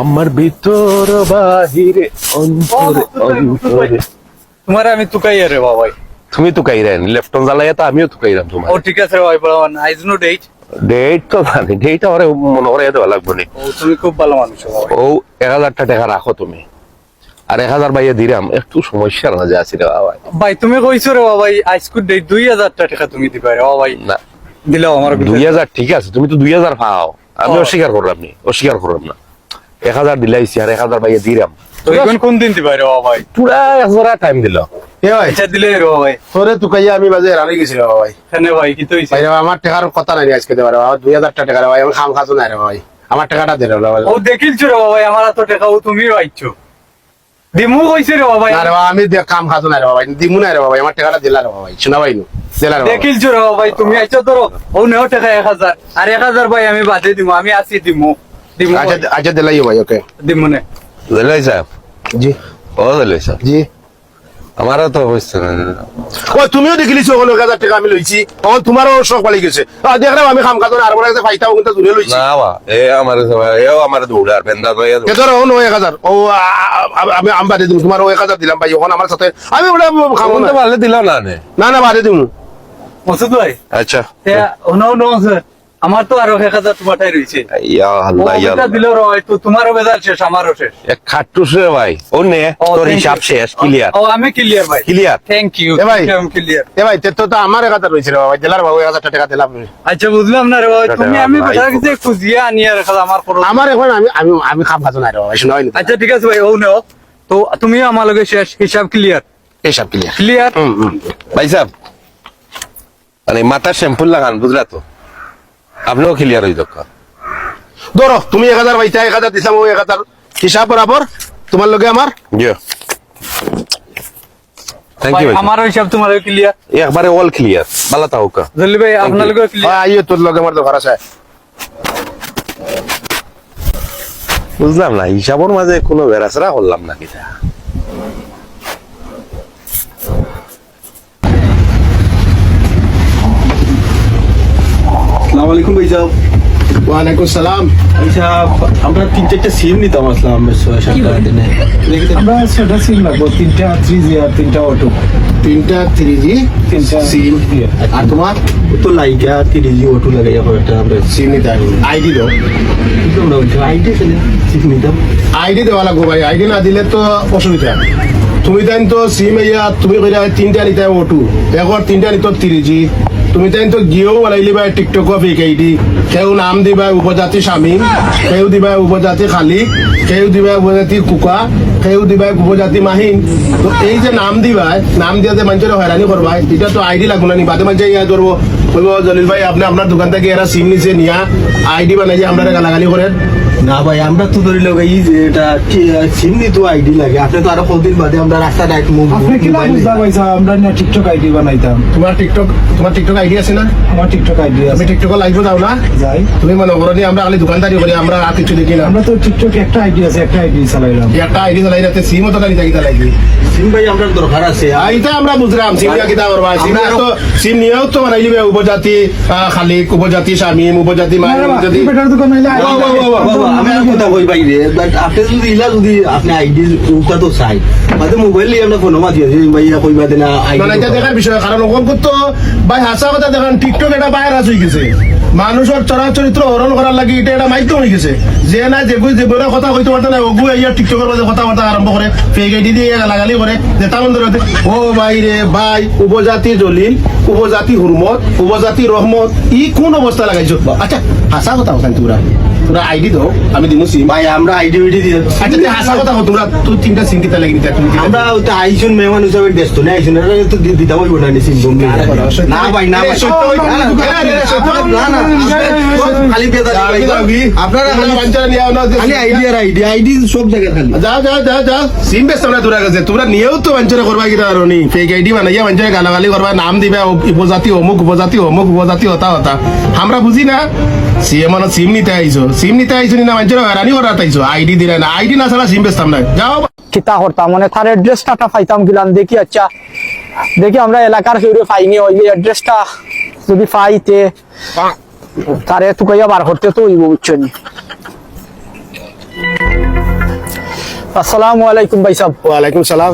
আমার ভিতর বাহিরে অন্তরে অন্তরে। তোমার আমি তুকাই রে বাবাই। তুমি তো কাইরেন লেফটন জ্বালাইয়া তো আমিও তো কাইরাম তোমার। ও ঠিক আছে ভাই বলবান আইজ নো ডেট। ডেট তো জানি ডেট আমার মনে করে দেওয়া লাগবে নি। ও তুমি খুব ভালো মানুষ ও এক হাজারটা টাকা রাখো তুমি। আর এক হাজার বাইয়া দিরাম একটু সমস্যার মাঝে আছি রে বাবা ভাই তুমি কইছো রে বাবাই আইজ কু ডেট দুই হাজার টাকা তুমি দিবা রে বাবাই। না। দিলাও আমার দুই হাজার ঠিক আছে তুমি তো দুই হাজার পাও। আমি। অস্বীকার করলাম নি অস্বীকার করলাম না। এক হাজার দিলাইছি আর এক হাজার তো এখন কোন দিন দিবা রে বাবাই পুরা এক টাইম দিল ভাই আচ্ছা দিলে আমি বাজে রানি গেছিল ভাই কেন ভাই কি তো হইছে ভাই আমার টাকার কথা নাই আজকে দেবার দুই হাজার টাকা ভাই আমি খাম খাতো নাই রে ভাই আমার টাকাটা দে ও দেখিলছো রে বাবাই আমার তো টাকা ও তুমি আইছো দিমু কইছে রে বাবাই না রে বাবা আমি দে- কাম খাতো নাই রে ভাই দিমু নাই রে ভাই আমার টাকাটা দিলা রে ভাই শোনা ভাই নু দিলা রে বাবা। দেখিলছো রে বাবাই তুমি আইছো ধরো ও নেও টাকা এক হাজার আর এক হাজার ভাই আমি বাদে দিমু আমি আসি দিমু আচ্ছা আচ্ছা দিলাই ভাই ওকে দিমু নে দিলাই সাহেব জি ও দিলাই সাহেব জি আমারও তো ও তুমিও দেখিলিছো এক হাজার টাকা আমি লইছি তখন তোমারও শখ পালি গেছে আমি খাম খাতো না আর ওগুলো দূরে লইছি না বা এ আমার এও আমার দৌড়ার বেন্দা ভাইয়া কে ধরো ও এক হাজার ও আমি আমি বাদে দিম তোমার ও এক হাজার দিলাম ভাই ওখানে আমার সাথে আমি ওটা খাব না পারলে দিল না নে না না বাদে দিম মসুদ ভাই আচ্ছা নো নো স্যার আমার তো আরও এক হাজার তোমারটাই রয়েছে। ইয়া আল্লাহ ইয়া ওটা দিল রয় তো তোমারও বেজাল শেষ আমারও শেষ। এক খাট্টুস রে ভাই। ও নে তোর হিসাব শেষ ক্লিয়ার ও আমি ক্লিয়ার ভাই। ক্লিয়ার থ্যাংক ইউ এ ভাই। আমি ক্লিয়ার এ ভাই তে তো তো আমার এক হাজার রয়েছে রে বাবা দিলার বাবু এক হাজার টাকা দিলাম। আচ্ছা বুঝলাম না রে ভাই তুমি আমি। বেটার কিছু খুঁজিয়ে আনিয়ে রাখা আমার করো আমার এখন আমি আমি আমি খাম খাতো না রে বাবা শোনা হয়নি আচ্ছা ঠিক আছে ভাই ও নেও। তো তুমিও আমার লগে শেষ হিসাব ক্লিয়ার এসব ক্লিয়ার ক্লিয়ার ভাই সাহেব মানে মাথা শ্যাম্পু লাগান বুঝলা তো? আপনিও ক্লিয়ার হয়ে দক্কা ধরো তুমি এক হাজার ভাইটা এক হাজার দিছিলাম ও এক হাজার হিসাব বরাবর তোমার লগে আমার জি। থ্যাংক ইউ আমারও হিসাব তোমার ক্লিয়ার একবারে অল ক্লিয়ার ভালো থাকুক জলি ভাই আপনার লগে ক্লিয়ার হয় আইও তোর লগে আমার তো ঘর আছে। বুঝলাম না হিসাবর মাঝে কোনো বেড়াচড়া করলাম না কিটা আসসালামু আলাইকুম ভাই সাহেব। ওয়ালাইকুম সালাম। ভাই সাহেব আমরা তিন চারটা সিম নিতাম আসলাম আমরা দিনে। আমরা ছটা সিম লাগবো তিনটা থ্রি জি আর তিনটা অটো তিনটা থ্রি জি তিনটা সিম আর তোমার? তো লাইকা তিরিশ জি ওটু লাগাই একটা আমরা সিম নিতে আইডি দাও। আইডি সিম নিতাম। আইডি দেওয়া লাগবো ভাই আইডি না দিলে তো অসুবিধা। তুমি তাই তো সিম ইয়া তুমি কইরা তিনটা নিতে ওটু এখন তিনটা নিত থ্রি জি তুমি তাই তো গিয়েও বলাইলি টিকটক ফেক আইডি কেউ নাম দিবা উপজাতি শামিম কেউ দিবা উপজাতি খালি, কেউ দিবা উপজাতি কুকা, কেউ দিবা উপজাতি মাহিন। তো এই যে নাম দিবা, নাম দিয়া যে মানুষের হয়রানি করবা, এটা তো আইডি লাগবো না নি? বাদে মানুষ ইয়া করব, বলব, জলিল ভাই, আপনি আপনার দোকান থেকে এরা সিম নিছে, নিয়া আইডি বানাই যে আমরা গালাগালি করেন। না ভাই আমরা তো ধরে লাগাই যে এটা সিম নিতো আইডি লাগে আপনি তো আরও কতদিন বাদে আমরা রাস্তা ডাইরেক্ট আপনি কি না বুঝতে পারছি আমরা না টিকটক আইডি বানাইতাম তোমার টিকটক তোমার টিকটক আইডি আছে না আমার টিকটক আইডি আমি টিকটক লাইভ দাও না যাই তুমি মনে করো যে আমরা খালি দোকানদারি করি আমরা আর কিছু দেখি না আমরা তো টিকটক একটা আইডি আছে একটা আইডি চালাইলাম একটা আইডি চালাই সিম তো গাড়ি থাকি লাগবে সিম ভাই আমরা দরকার আছে এইটা আমরা বুঝলাম সিম নিয়ে কিতা করবা সিম তো সিম নিয়েও তো বানাইলি উপজাতি আহ, খালিক উপজাতি শামিম উপজাতি উপজাতি আমি আর কথা কই পাই রে? বাট আপনি যদি ইলা যদি আপনি আইডি উঠা তো চাই। মাঝে মোবাইল নিয়ে আমরা ফোন মাতি আছে। ভাই ইয়া কইবা দেনা মানে এটা দেখার বিষয় কারণ ওখান তো ভাই হাসা কথা দেখেন টিকটক এটা ভাইরাস হয়ে গেছে। মানুষের চরা চরিত্র হরণ করার লাগি এটা এটা মাধ্যম হয়ে গেছে। যে না যে যে বড় কথা কইতে পারতো না ওগু ইয়া টিকটকের মাঝে কথাবার্তা আরম্ভ করে ফেক আইডি দিয়ে গালাগালি করে যে তামন ধরে ও ভাই রে ভাই উপজাতি জলিল উপজাতি হুরমত উপজাতি রহমত ই কোন অবস্থা লাগাইছো? আচ্ছা হাসা কথা ওখান তোরা। তোরা আইডি দাও আমি দিমু সিম ভাই আমরা আইডি উইডি দিয়ে আচ্ছা তুই হাসা কথা তোরা তুই তিনটা সিম কিতা লাগি তুমি আমরা ওটা আইসুন মেহমান হিসাবে ব্যস্ত না আইসুন? এটা তো দি- দিতাম ওই ওটা নিছি না ভাই না ভাই। সত্য না, না। না, না, খালি ভাই। আপনারা খালি- বাঞ্চারা নিয়ে না খালি আইডি আর আইডি আইডি সব জায়গায় খালি। যাও যাও যাও যাও সিম বেশ তোমরা দূরা গেছে তোমরা নিয়েও তো বাঞ্চরা করবা কিনা আর নি ফেক আইডি বানাইয়া বাঞ্চরা গালাগালি করবা নাম দিবা উপজাতি অমুক উপজাতি অমুক উপজাতি হতা হতা। আমরা বুঝি না। সিএম সিম নিতে আইছো সিম নিতে আইছো না বাঞ্চরা হয়রানি করা তাইছো আইডি দিলে না আইডি না ছাড়া সিম বেচতাম না। যাও। কিতা করতাম মানে তার অ্যাড্রেসটা পাইতাম গিলাম দেখি আচ্ছা। দেখি আমরা এলাকার কেউ পাইনি ওই অ্যাড্রেসটা যদি পাইতে তারে তুকাইয়া বার করতে তো হইব বুঝছ নি? আসসালামু আলাইকুম ভাই সাহেব। ওয়ালাইকুম সালাম।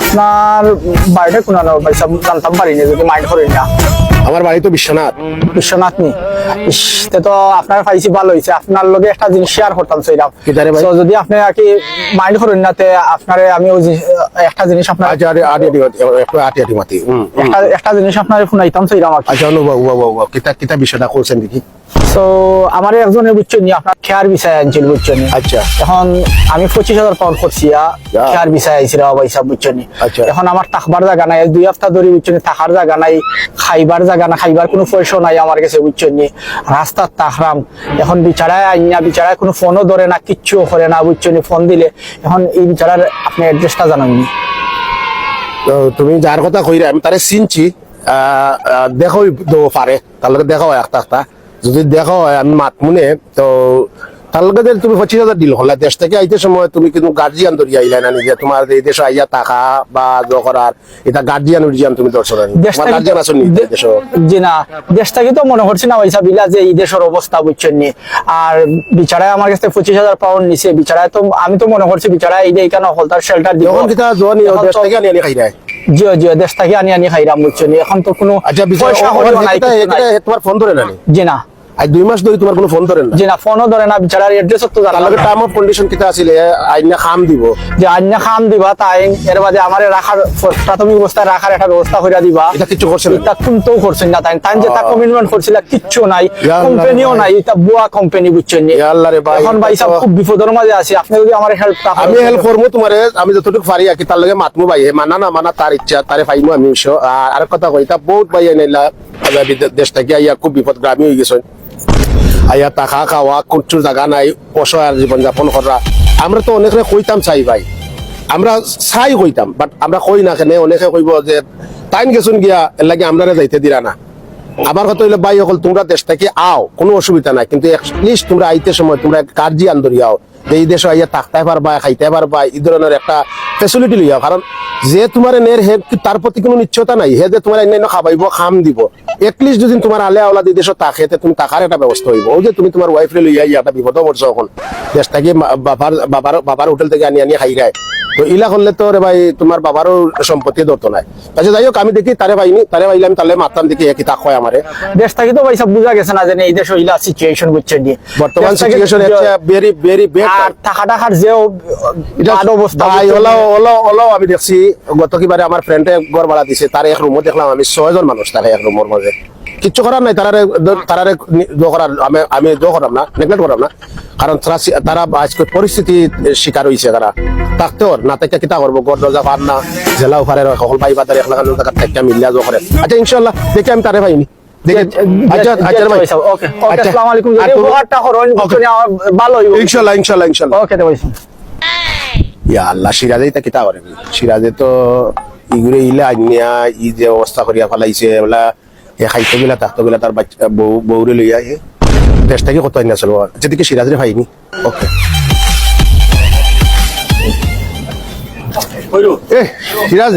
আপনার বাড়িটা কোনানো ভাই সাহেব জানতাম পারিনি যদি মাইন্ড করেন না। আমার বাড়ি তো বিশ্বনাথ বিশ্বনাথ নি তে তো আপনার পাইছি ভালো হয়েছে আপনার লগে একটা জিনিস শেয়ার করতাম কি ভাই? যদি আপনি আর কি মাইন্ড করেন না তে আপনারে আমি ওই একটা জিনিস আপনার আচ্ছা আরে আরে আটি আটি মাতি হুম, হুম। একটা একটা জিনিস আপনার শুনাইতাম সেইরাম আর কি আচ্ছা বাবা উবা কিতা কিতা বিষয়টা করছেন দেখি তো আমার একজনের বুঝছেন আপনার খেয়ার বিষয় আনছিল বুঝছেন আচ্ছা। এখন আমি পঁচিশ হাজার পাউন্ড করছি খেয়ার বিষয় আইছিল সাহেব বুঝছেন। এখন আমার থাকবার জায়গা নাই দুই সপ্তাহ ধরে বুঝছেন থাকার জায়গা নাই খাইবার জায়গা না খাইবার কোনো পয়সা নাই আমার কাছে বুঝছেন নি রাস্তার তাকরাম এখন বিচারায় আইনা বিচারায় কোনো ফোনও ধরে না কিচ্ছু করে না বুঝছেন ফোন দিলে। এখন এই বিচারার আপনি অ্যাড্রেসটা জানাননি তুমি যার কথা কইরা আমি তারে চিনছি দেখো তো পারে তাহলে দেখা একটা একটা যদি দেখা আমি মাত মুনে তো লগে তুমি পঁচিশ হাজার দিল। হলা দেশ থেকে আইতে সময় তুমি কিন্তু গার্জিয়ান ধরিয়া আইলা না নিজে। তোমার এই দেশে আইয়া টাকা বা জ করার এটা গার্জিয়ান উর্জিয়ান তুমি দর্শন গার্জিয়ান আছো নি দেশ? জি না দেশটাকে তো মনে করছি না ওইসব বিলা যে এই দেশের অবস্থা বুঝছেন নি। আর বিচারায় আমার কাছে পঁচিশ হাজার পাউন্ড নিছে বিচারায় তো আমি তো মনে করছি বিচারায় এই যে এখানে হলতার শেল্টার দিব। দেশ থেকে আনি আনি খাই দেয় জিও জিও দেশ থেকে আনি আনি খাইরাম বুঝছেন। এখন তো কোনো আচ্ছা কিছু তোমার ফোন ধরে নি? জি না। আজ দুই মাস ধরে তোমার কোনো ফোন ধরে না। জি না ফোনও ধরে না বিচারার এড্রেস তো জানা লগে টার্ম অফ কন্ডিশন কিতা আছিলে আইনা খাম দিব। যে আন্যা খাম দিবা তাই এর বাদে আমার রাখার প্রাথমিক অবস্থায় রাখার একটা ব্যবস্থা করে দিবা। এটা কিছু এটা করছেন না তাই। তাই যে তা কমিটমেন্ট করছিল কিচ্ছু নাই কোম্পানিও নাই এটা বুয়া কোম্পানি বুঝছেন নি? আল্লাহ রে ভাই, এখন ভাই তো- খুব বিপদের মাঝে আছি আপনি যদি আমার হেল্প আমি হেল্প করব তোমারে আমি যতটুকু পারি আর কি তার লগে মাতমু ভাই মানা না মানা তার ইচ্ছা তারে পাইমু আমি। আর কথা কই তা বহুত ভাই দেশ থেকে আইয়া খুব বিপদ গ্রামী হয়ে গেছে। আইয়া টাকা খাওয়া কুচুর জাগা নাই, অসহায় জীবন যাপন করা। আমরা তো অনেকে কইতাম চাই ভাই। আমরা চাই কইতাম বাট আমরা কই না কেনে, অনেকে কইব যে, টাইম গেছুন গিয়া, এর লাগে আমরা যাইতে দিরা না। আমার কথা হইলে, ভাই সকল তোমরা দেশ থেকে আও, কোনো অসুবিধা নাই, কিন্তু লিস্ট তোমরা আইতে সময় তোমরা গার্জিয়ান ধরিয়াও এই দেশে আইয়া থাকতে পারবা খাইতে পারবা এই ধরনের একটা ফেসিলিটি লইয়া। কারণ যে তোমার নের, হে তার প্রতি কোনো নিশ্চয়তা নাই। হে যে তোমার অন্যান্য খাবাইব, খাম দিব। এটলিস্ট যদি তোমার আলে আওলা দিদেশ দেশে তে তুমি টাকার একটা ব্যবস্থা হইব। ওই যে তুমি তোমার ওয়াইফ লইয়া ইয়া একটা বিপদ পড়ছো এখন। থেকে বাবার বাবার বাবার হোটেল থেকে আনি আনি খাই গায় তো ইলা করলে তো রে ভাই তোমার বাবারও সম্পত্তি ধরতো নাই। আচ্ছা যাই হোক আমি দেখি তারে পাইনি তারে পাইলে আমি তাহলে মারতাম দেখি একই তাক হয় আমারে। দেশ থেকে তো ভাই সব বুঝা গেছে না যে এই দেশ হইলা সিচুয়েশন বুঝছেন নিয়ে বর্তমান সিচুয়েশন ভেরি ভেরি আর টাকা টাকার বাদ অবস্থা ভাই? ওলাও ওলাও ওলাও আমি দেখছি গত কিবারে আমার ফ্রেন্ডে ঘর ভাড়া দিছে তার এক রুমও দেখলাম আমি ছয়জন মানুষ তার এক রুমের মধ্যে। কিচ্ছু করার নাই তারারে তারারে করার আমি আমি দো করাম না নেগলেক্ট করাম না। কারণ তারা তারা আজকে পরিস্থিতি শিকার হয়েছে তারা। থাকতে ওর না থেকে কিতা করব ঘর দরজা পার না জেলা ওখানে সকল বাদার এক লাখ থেকে মিলিয়া জো করে আচ্ছা ইনশাল্লাহ দেখি আমি তারে পাইনি। ইনশাল্লাহ ইনশাল্লাহ ইনশাল্লাহ। ইয়া আল্লাহ সিরাজে তা কিতা করে? সিরাজে তো ইগুরে ইলে আনিয়া ই যে অবস্থা করিয়া ফেলাইছে বলা এ খাইতে গেলা থাকতে গেলা তার বাচ্চা বউ বউরে লইয়া এ দেশ কত চলবো যেদিকে সিরাজরে পাইনি ওকে এ সিরাজ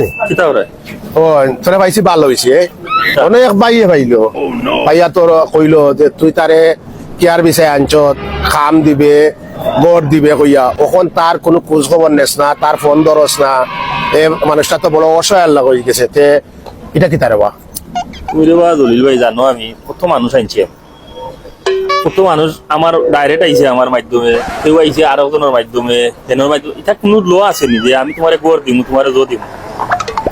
ও তোরা পাইছি ভালো হয়েছে অনেক বাইয়ে পাইলো ভাইয়া তোর কইলো যে তুই তারে কেয়ার বিষয় আনছত খাম দিবে গড় দিবে কইয়া। ওখন তার কোনো খোঁজ খবর নেস না তার ফোন ধরস না। এ মানুষটা তো বড় অসহায় আল্লাহ হয়ে গেছে তে। এটা কি তারে বা? ওইরে বা দলিল ভাই জানো আমি? কত মানুষ আনছি। কত মানুষ আমার ডাইরেক্ট আইছে আমার মাধ্যমে। কেউ আইছে আর একজনের মাধ্যমে। তেনের মাধ্যমে। এটা কোনো লো আছে নি যে আমি তোমারে দিম তোমারে জো দিম?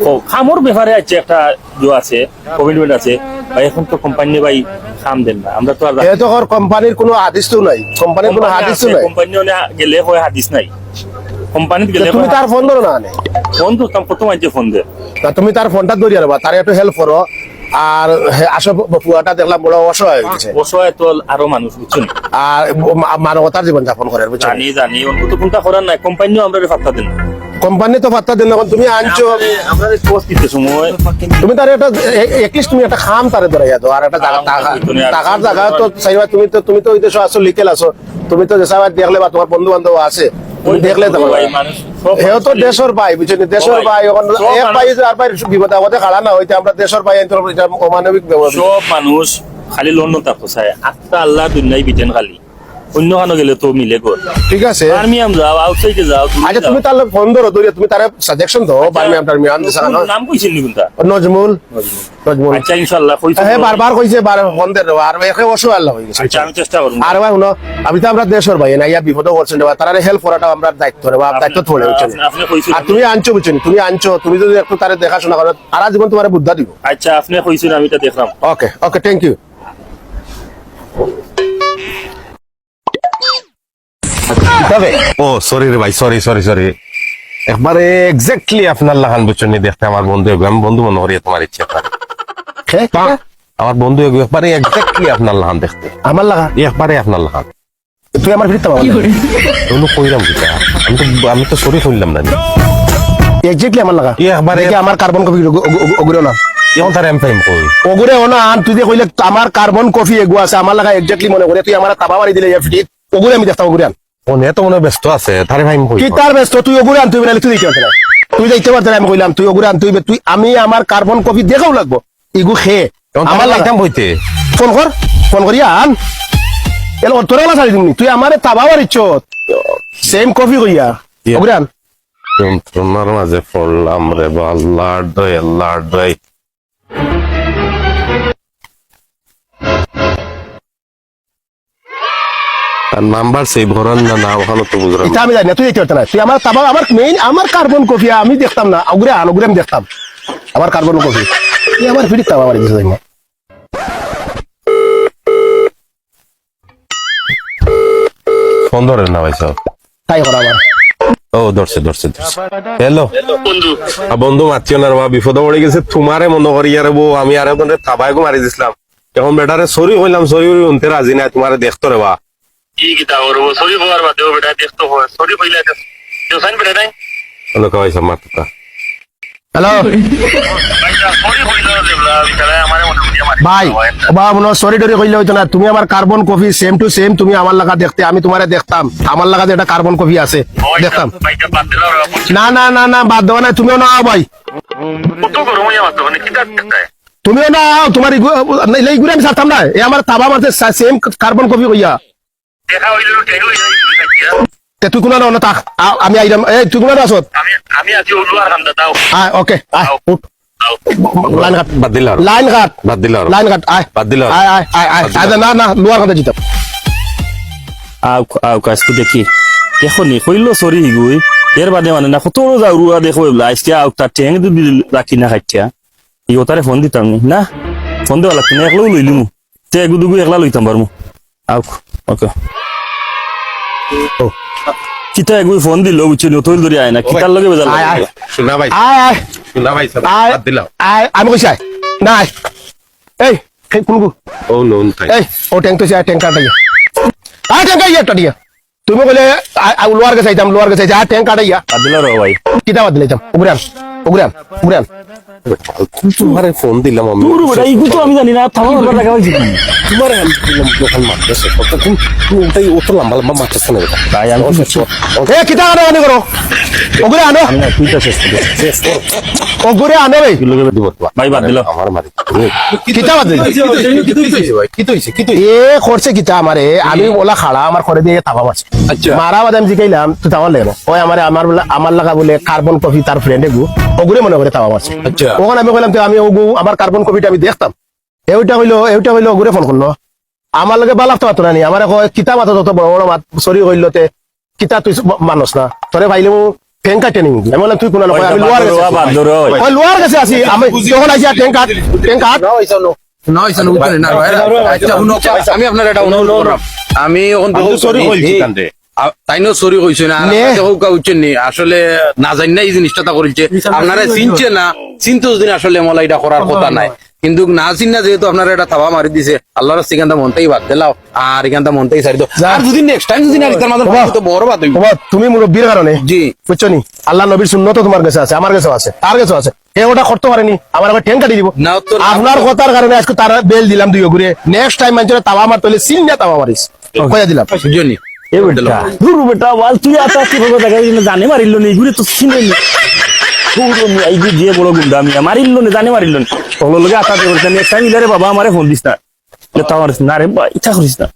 ও খামর ব্যাপারে আছে একটা জো আছে কমিটমেন্ট আছে। ভাই এখন তো কোম্পানি ভাই খাম দেন না। আমরা তো আর তো কোম্পানির কোনো হাদিস তো নাই। কোম্পানির কোনো হাদিস তো নাই। কোম্পানি গেলে হয় হাদিস নাই। কোম্পানিত গেলে তুমি তার ফোন ধরো না ফোন তো কত মাঝে ফোন দে? তুমি তার ফোনটা ধরিয়া রাখবা তার একটু হেল্প করো আর আসো পুয়াটা দেখলাম বড় অসহায় হয়ে গেছে। অসহায় তো আরও মানুষ বুঝছেন আর মানবতার জীবন যাপন করে বুঝছ জানি জানি অন্তত কোনটা করার নাই। কোম্পানিও আমরা ফাত্তা দেন কোম্পানি তো পাত্তা দেন এখন তুমি আনছো। আমরা পোস্ট দিতে সময়। তুমি তার একটা এটলিস্ট তুমি একটা খাম তারে ধরাইয়া দাও আর একটা জায়গা টাকার জায়গা তো। চাইবা তুমি তো তুমি তো ওই দেশে আসো লিকেল আসো তুমি তো দেখলে বা তোমার বন্ধু বান্ধব আছে। দেখলে তো হেও তো মানুষ দেশের ভাই বুঝছেন দেশের ভাই এক। ভাই আর ভাই বিপদ আপদে খাড়া না হইতে আমরা দেশের ভাই অমানবিক ব্যবহার। সব মানুষ খালি লন্ডন নতা ফসায়। আত্মা আল্লাহ দুনিয়ায় বিটেন খালি। অন্য গেলে তো মিলে গো ঠিক আছে। আর্মিয়াম যাও আউটসাইডে যাও আচ্ছা তুমি তাহলে ফোন ধরো ধরে তুমি তারে সাজেকশন দাও বার্মিয়াম টার্মিয়াম দিছা না নাম কইছেন কোনটা? নজমুল। নজমুল। আচ্ছা ইনশাআল্লাহ কইছো হ্যাঁ বারবার কইছে বার ফোন দে আর একে অসুখ আল্লাহ হয়ে গেছে। আচ্ছা আমি চেষ্টা করব। আর ভাই শুনো আমি তো আমরা দেশের ভাই না ইয়া বিপদ করছেন বা তারা হেল্প করাটা আমরা দায়িত্ব রে বা দায়িত্ব আপনি কইছেন আর তুমি আনছো বুঝছেন তুমি আনছো তুমি যদি একটু তারে দেখাশোনা করো আর জীবন তোমার বুদ্ধা দিব। আচ্ছা আপনি কইছেন আমি এটা দেখলাম। ওকে ওকে থ্যাংক ইউ তবে ও সরি রে ভাই সরি সরি সরি একবারে এক্স্যাক্টলি আপনার লাগান বুঝছেন নি দেখতে আমার বন্ধু আমি বন্ধু মনে করি তোমার ইচ্ছে করে আমার বন্ধু একবারে এক্স্যাক্টলি আপনার লাগান দেখতে। আমার লাগা একবারে আপনার লাগান তুই আমার ফিরতে পারবি কোনো কইলাম কিটা আমি তো আমি তো সরি কইলাম না। এক্স্যাক্টলি আমার লাগা একবারে আমার কার্বন কপি ওগুলো না। তার এম কই? ওগুরে ও আন তুই যে কইলে আমার কার্বন কফি এগু আছে আমার লাগা এক্স্যাক্টলি মনে করে তুই আমার তাবা মারি দিলে ফিট ওগুরে আমি দেখতাম ওগুরে আন। ফোনে তো মনে ব্যস্ত আছে তারে ভাই কি তার ব্যস্ত? তুই ওগুরে আন তুই বলে তুই দিতে পারতে তুই যাইতে পারতে আমি কইলাম তুই ওগুরে আন তুই তুই আমি আমার কার্বন কপি দেখাও লাগবো। ইগু খে। আমার আমার লাগা হইতে ফোন কর ফোন করিয়া আন। এলো তোরা না ছাড়ি দিমনি। তুই আমারে তাবা মারিছ সেম কফি কইয়া. ওগুরে আন। তোমার মাঝে পড়লাম রে বা আল্লাহ দয় আল্লাহ দয় আর নাম্বার সেভ করান না না ওখানে তো বুঝলাম। এটা আমি জানি না তুই দেখতে না তুই আমার তাবা আমার মেইন আমার কার্বন কফি আমি দেখতাম না। আমি দেখতাম। আমার কার্বন তুই আমার ফিরিত তাবা মারি দিছিস না। ফোন ধরেন না ভাই তাই করা আমার। ও ধরছে ধরছে ধরছে। হ্যালো বন্ধু মাতিও না বা বিপদ পড়ে গেছে। তোমারে মনে করি আরে বউ আমি আরে তোরে থাবাইকো মারি দিছিলাম। এখন বেটারে সরি হইলাম সরি হই উনতে রাজি নাই তোমারে দেখতো রে বা। কি কিতা করব সরি হওয়ার বাদেও বেটা দেখতো হয় সরি কইলা কেউ সাইন বেটা নাই লোক ভাই সব মারতা হ্যালো ভাইটা সরি কইলা দেবলা বিচারা আমারে মনে করি আমার ভাই বা মনে সরি টরি কইলে হইতো না তুমি আমার carbon copy same to same তুমি আমার লাগা দেখতে আমি তোমারে দেখতাম আমার লাগা যে একটা কার্বন কফি আছে দেখতাম ভাইটা বাদ দিলা না না না না বাদ দেওয়া নাই তুমিও না আও ভাই কত গরম হয়ে আমার তো মানে কিতা দেখতে তুমিও না আও তোমার এইগুলো আমি ছাড়তাম না এ আমার তাবা মারতে সেম কার্বন কফি কইয়া দেখা হইল টেগল তে তুই কোনো না তাক আমি আইরাম এই তুই কোনো আসত আমি আমি আছি দাও আয় ওকে আয় উঠ। Line cut. বাদ দিলা লাইন কাট। বাদ দিলা লাইন কাট আয়। বাদ দিলা আয় আয় আয় আয়। আয় না না লোয়ার কথা জিতাম। আও আও কাজকু দেখি। এখনই কইলো সরি হিগুই এর বাদে মানে না কত রোজা রুয়া দেখো আজকে আও তার ঠেং যদি রাখি না খাইছা ই ওতারে ফোন দিতাম নি না? ফোন দেওয়া লাগতো না একলাও লইলিমু তে এগুদুগু একলা লইতাম পারমু আও ওকে কিতা এগুই ফোন দিল বুঝছিনি তৈল ধরে আয় না কিতার লগে বেজাল আয় আয় শোনা ভাই আয় আয় শোনা ভাই সব আয় বাদ দিলা আয় আমি কইছি আয় না আয় এই এই কোনগু ও নুন তাই এই ও ট্যাঙ্ক তো আয় ট্যাঙ্ক কাটা আয় ট্যাঙ্ক ইয়া টাটিয়া তুমি বলে লোয়ার গেছে আইতাম লোয়ার গেছে আয় ট্যাঙ্ক কাটা ইয়া আদিলা র ভাই কিতা বাদ দিলাম উগরান উগরান উগরান তোমারে ফোন দিলাম আমি। পুরো বেটা ইগু তো আমি জানি না থামা ব্যাপার লাগা হইছে তোমারে আমি দিলাম যখন মারতেছে তখন তুমি ওটাই অত লম্বা লম্বা মারতেছে না বেটা। ভাই আমি কিছু এ কিতা আনো আনি করো। ওগুরে আনো। আমি না তুইটা শেষ করে শেষ কর। ওগুরে আনো রে। কি লগে দিব তো ভাই বাদ দিল। আমার মারি কিতা বাদ দিলাম এ করছে কিতা আমারে? আমি বলা খাড়া আমার করে দিয়ে তাবা মারছে। মারা বাদ আমি জিকাইলাম তুই তাওয়ার লেগে ওই আমার আমার বলে আমার লাগা বলে কার্বন কফি তার ফ্রেন্ডে গু। ওগুরে মনে করে তাবা মারছে। ওখানে আমি কইলাম আমি আমার কার্বন কফিটা আমি দেখতাম। এইটা হইল এইটা হইল ওগুরে ফোন করল। আমার লগে বালাক তো না আমার কয় কিতা মাথা তত বড় বড় মাত সরি হইল তে কিতা তুই মানুষ না। তোরে ভাইলে মু আমি বললাম তুই কোন আমি লোয়ার গেছে লোয়ার আছি। আমি যখন আইছি ঠেং কাট আমি আপনার এটা আমি তাইনো সরি কইছে না? নে। উঠছেন নি? আসলে না জানি না এই জিনিসটা তা করেছে। আপনারা চিনছে না? চিনতে দিন আসলে মলা এটা করার কথা নাই। কিন্তু না চিন না যেহেতু আপনারা এটা থাবা মারি দিছে আল্লাহর রাস্তা এখানটা মনটাই বাদ দিলাও আর এখানটা মনটাই সারি দাও। আর যদি নেক্সট টাইম যদি না তার মাঝে তো বড় বাদ হইব। তুমি মুরব্বীর কারণে? জি। বুঝছ নি? আল্লাহ নবীর শূন্য তোমার কাছে আছে আমার কাছে আছে তার কাছে আছে। এ ওটা করতে পারেনি আমার আবার কাটি দিব। আপনার কথার কারণে আজকে তারা বেল দিলাম দুই ঘুরে নেক্সট টাইম মানুষের তাওয়া মারতে হলে সিন না তাওয়া মারিস। কয়া দিলাম। এ বেটা দূর বেটা ওয়াল তুই আতা কি ভাবে দেখা জানে মারিল নি ঘুরে তো চিনে নি। পুরো আইগি দিয়ে বড় গুন্ডা আমি মারিল নি জানে মারিল নি। তোর লগে আতা দে বলতে নেক্সট টাইম বাবা আমারে ফোন দিস না। তাও না রে বা ইচ্ছা করিস না।